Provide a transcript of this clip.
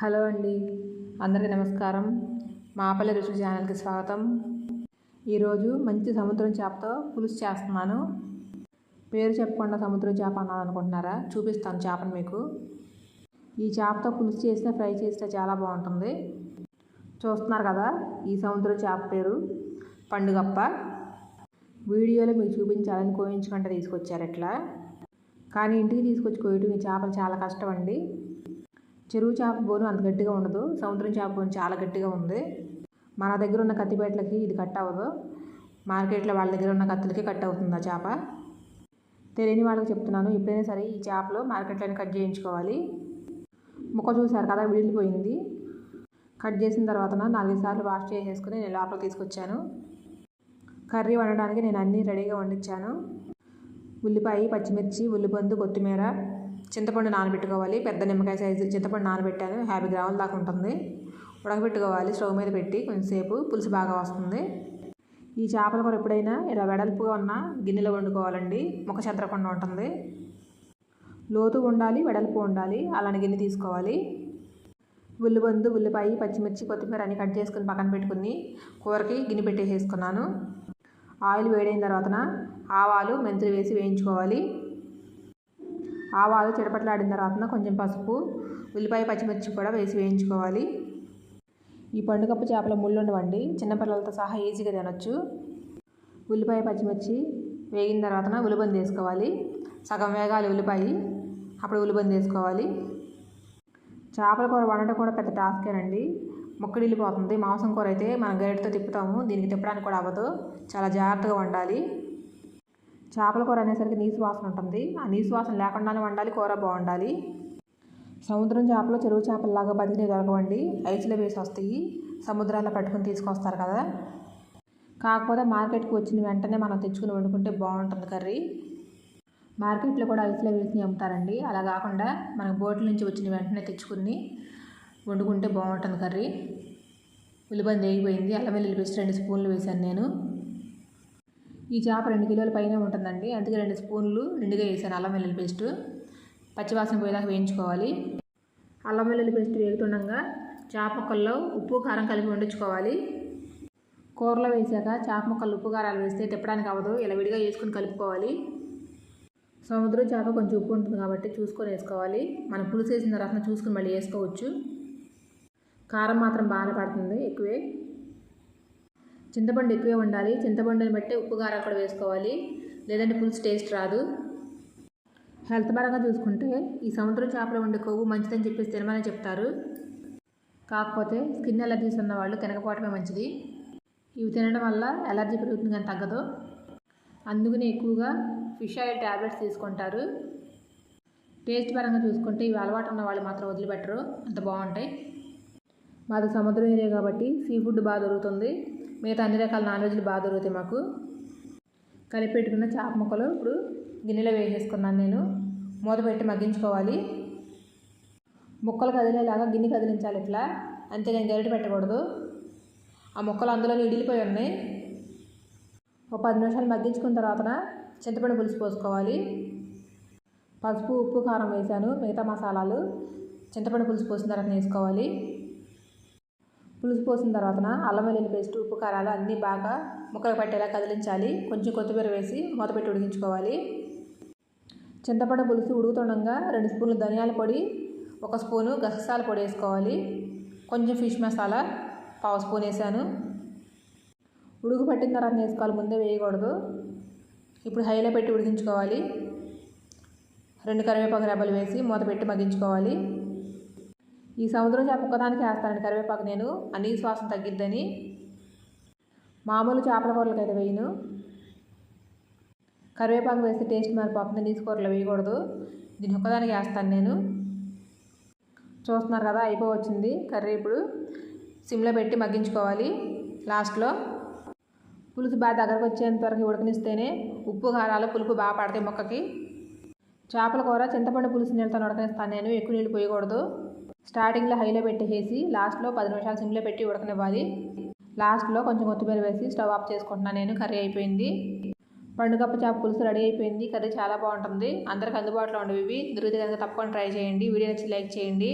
Hello అండి. అందరికీ నమస్కారం. మాపల్లి రుచి ఛానల్కి స్వాగతం. ఈరోజు మంచి సముద్రం చేపతో పులుసు చేస్తున్నాను. పేరు చెప్పకుండా సముద్రం చేప అన్నాను అనుకుంటున్నారా చూపిస్తాను చేపను మీకు. ఈ చేపతో పులుసు చేస్తే ఫ్రై చేస్తే చాలా బాగుంటుంది. చూస్తున్నారు కదా ఈ సముద్రం చేప పేరు పండుగప్ప. వీడియోలో మీకు చూపించాలని కోయించుకుంటే తీసుకొచ్చారు ఎట్లా కానీ ఇంటికి తీసుకొచ్చి కోయటం ఈ చేపలు చాలా కష్టం అండి. చెరువు చేప బోను అంత గట్టిగా ఉండదు. సముద్రం చేప బోను చాలా గట్టిగా ఉంది. మన దగ్గర ఉన్న కత్తిపేటలకి ఇది కట్ అవ్వదు. మార్కెట్లో వాళ్ళ దగ్గర ఉన్న కత్తులకి కట్ అవుతుంది ఆ చేప. తెలియని వాళ్ళకి చెప్తున్నాను. ఎప్పుడైనా సరే ఈ చేపలు మార్కెట్లోనే కట్ చేయించుకోవాలి. ముక్క చూసారు కదా విడిలిపోయింది కట్ చేసిన తర్వాత నాలుగైదు సార్లు వాష్ చేసేసుకుని నేను లోపల తీసుకొచ్చాను. కర్రీ వండడానికి నేను అన్నీ రెడీగా వండించాను. ఉల్లిపాయ పచ్చిమిర్చి ఉల్లిపందు కొత్తిమీర చింతపండు నానబెట్టుకోవాలి. పెద్ద నిమ్మకాయ సైజు చింతపండు నానబెట్టాను. యాభై గ్రాముల దాకా ఉంటుంది. ఉడకబెట్టుకోవాలి. స్టవ్ మీద పెట్టి కొంచెంసేపు పులుసు బాగా వస్తుంది. ఈ చేపల కూర ఎప్పుడైనా ఇలా వెడల్పుగా ఉన్న గిన్నెలో వండుకోవాలండి. ముఖ చెదరకుండా ఉంటుంది. లోతు ఉండాలి వెడల్పు ఉండాలి. అలాంటి గిన్నె తీసుకోవాలి. ఉల్లిబందు ఉల్లిపాయ పచ్చిమిర్చి కొత్తిమీర అన్ని కట్ చేసుకుని పక్కన పెట్టుకుని కూరకి గిన్నె పెట్టేసేసుకున్నాను. ఆయిల్ వేడైన తర్వాత ఆవాలు మెంతులు వేసి వేయించుకోవాలి. ఆవాలు చిడపట్లాడిన తర్వాత కొంచెం పసుపు ఉల్లిపాయ పచ్చిమిర్చి కూడా వేసి వేయించుకోవాలి. ఈ పండుగప్పు చేపల ముళ్ళు ఉండవండి చిన్నపిల్లలతో సహా ఈజీగా తినొచ్చు. ఉల్లిపాయ పచ్చిమిర్చి వేగిన తర్వాత ఉల్లిబంది వేసుకోవాలి. సగం వేగాలి ఉల్లిపాయ అప్పుడు ఉల్లిబంది వేసుకోవాలి. చేపల కూర వండటం కూడా పెద్ద టాస్కేనండి. మొక్కడిల్లిపోతుంది. మాంసం కూర అయితే మనం గరిటతో తిప్పుతాము. దీనికి తిప్పడానికి కూడా అవ్వదు. చాలా జాగ్రత్తగా వండాలి. చేపల కూర అనేసరికి నీసు వాసన ఉంటుంది. ఆ నీసు వాసన లేకుండానే వండాలి కూర బాగుండాలి. సముద్రం చేపలు చెరువు చేపలలాగా బతికినే దొరకవండి ఐసులో వేసి వస్తాయి. సముద్రాల్లో పట్టుకుని తీసుకొస్తారు కదా. కాకపోతే మార్కెట్కి వచ్చిన వెంటనే మనం తెచ్చుకుని వండుకుంటే బాగుంటుంది కర్రీ. మార్కెట్లో కూడా ఐసులో వేసి అమ్ముతారండి. అలా కాకుండా మనకు బోట్ల నుంచి వచ్చిన వెంటనే తెచ్చుకుని వండుకుంటే బాగుంటుంది కర్రీ. ఉల్లిబంది వేగిపోయింది అల్లం వెల్లుల్లి పేస్ట్ రెండు స్పూన్లు వేశాను నేను. ఈ చేప రెండు కిలోల పైన ఉంటుందండి. అందుకే రెండు స్పూన్లు నిండుగా వేసాను అల్లం వెల్లుల్లి పేస్ట్. పచ్చివాసన పోయేదాకా వేయించుకోవాలి. అల్లం వెల్లుల్లి పేస్ట్ వేగుతుండగా చేప ముక్కల్లో ఉప్పు కారం కలిపి వండించుకోవాలి. కూరలో వేసాక చేప ముక్కలు ఉప్పు కారాలు వేస్తే తిప్పడానికి అవ్వదు. ఇలా విడిగా వేసుకుని కలుపుకోవాలి. సముద్రం చేప కొంచెం ఉప్పు ఉంటుంది కాబట్టి చూసుకొని వేసుకోవాలి. మనం పులుసు వేసిన తర్వాత చూసుకుని మళ్ళీ వేసుకోవచ్చు. కారం మాత్రం బాగానే పడుతుంది ఎక్కువే. చింతపండు ఎక్కువే ఉండాలి చింతపండుని బట్టి ఉప్పు కారం కూడా వేసుకోవాలి. లేదంటే పులుసు టేస్ట్ రాదు. హెల్త్ పరంగా చూసుకుంటే ఈ సముద్రం చేపలో ఉండే కొవ్వు మంచిదని చెప్పేసి తినమని చెప్తారు. కాకపోతే స్కిన్ ఎలర్జీస్ ఉన్న వాళ్ళు తినకపోవటమే మంచిది. ఇవి తినడం వల్ల ఎలర్జీ పెరుగుతుంది కానీ తగ్గదు. అందుకని ఎక్కువగా ఫిష్ ఆయిల్ ట్యాబ్లెట్స్ తీసుకుంటారు. టేస్ట్ పరంగా చూసుకుంటే ఇవి అలవాటు ఉన్న వాళ్ళు మాత్రం వదిలిపెట్టరు. అంత బాగుంటాయి. మాది సముద్రం ఏరియా కాబట్టి సీ ఫుడ్ బాగా దొరుకుతుంది. మిగతా అన్ని రకాల నాన్ వెజ్లు బాగా దొరుకుతాయి మాకు. కలిపి పెట్టుకున్న చేప ముక్కలు ఇప్పుడు గిన్నెలో వేసేసుకున్నాను నేను. మూత పెట్టి మగ్గించుకోవాలి. ముక్కలు కదిలేలాగా గిన్నె కదిలించాలి ఇట్లా. అంతే నేను గరిట పెట్టకూడదు. ఆ ముక్కలు అందులోనే ఇడిలిపోయి ఉన్నాయి. ఒక పది నిమిషాలు మగ్గించుకున్న తర్వాత చింతపండు పులుసు పోసుకోవాలి. పసుపు ఉప్పు కారం వేసాను. మిగతా మసాలాలు. చింతపండు పులుసు పోసిన తర్వాత వేసుకోవాలి పులుసు పోసిన తర్వాత అల్లం వెల్లుల్లి పేస్ట్ ఉప్పు కారాలు అన్నీ బాగా ముక్కలు పట్టేలా కదిలించాలి. కొంచెం కొత్తిమీర వేసి మూత పెట్టి ఉడికించుకోవాలి. చింతపండు పులుసు ఉడుకుతుండగా రెండు స్పూన్లు ధనియాల పొడి ఒక స్పూను గసగసాల పొడి వేసుకోవాలి. కొంచెం ఫిష్ మసాలా పావు స్పూన్ వేసాను. ఉడుకు పట్టిన తర్వాత వేసుకోవాలి ముందే వేయకూడదు. ఇప్పుడు హైలో పెట్టి ఉడికించుకోవాలి. రెండు కరివేపాకు రెబ్బలు వేసి మూత పెట్టి మగ్గించుకోవాలి. ఈ సముద్రం చేప ఒక్కదానికి వేస్తానండి. కరివేపాకు నేను. ఆ శ్వాసం వాసన తగ్గిద్దని. మామూలు చేపల కూరలకి అయితే వేయను. కరివేపాకు వేస్తే టేస్ట్ మారిపోతుంది. నీసు కూరలో వేయకూడదు. దీన్ని ఒక్కదానికి వేస్తాను నేను. చూస్తున్నారు కదా అయిపోవచ్చింది కర్రీ ఇప్పుడు. సిమ్లో పెట్టి మగ్గించుకోవాలి లాస్ట్లో. పులుసు బాగా దగ్గరకు వచ్చేంత వరకు ఉడకనిస్తేనే ఉప్పు కారాలు పులుపు బాగా పడతాయి మొక్కకి. చేపల కూర చింతపండు పులుసు నీళ్ళతో ఉడకనిస్తాను నేను. ఎక్కువ నీళ్ళు పోయకూడదు. స్టార్టింగ్లో హైలో పెట్టేసి లాస్ట్లో పది నిమిషాలు సిమ్లో పెట్టి ఉడకనివ్వాలి. లాస్ట్లో కొంచెం కొత్తిమీర వేసి స్టవ్ ఆఫ్ చేసుకుంటున్నాను నేను కర్రీ అయిపోయింది. పండుగప్ప చేప పులుసు రెడీ అయిపోయింది కర్రీ చాలా బాగుంటుంది. అందరికి అందుబాటులో ఉండేవి ఇవి. దొరికితే కనుక తప్పకుండా ట్రై చేయండి. వీడియో నచ్చి లైక్ చేయండి.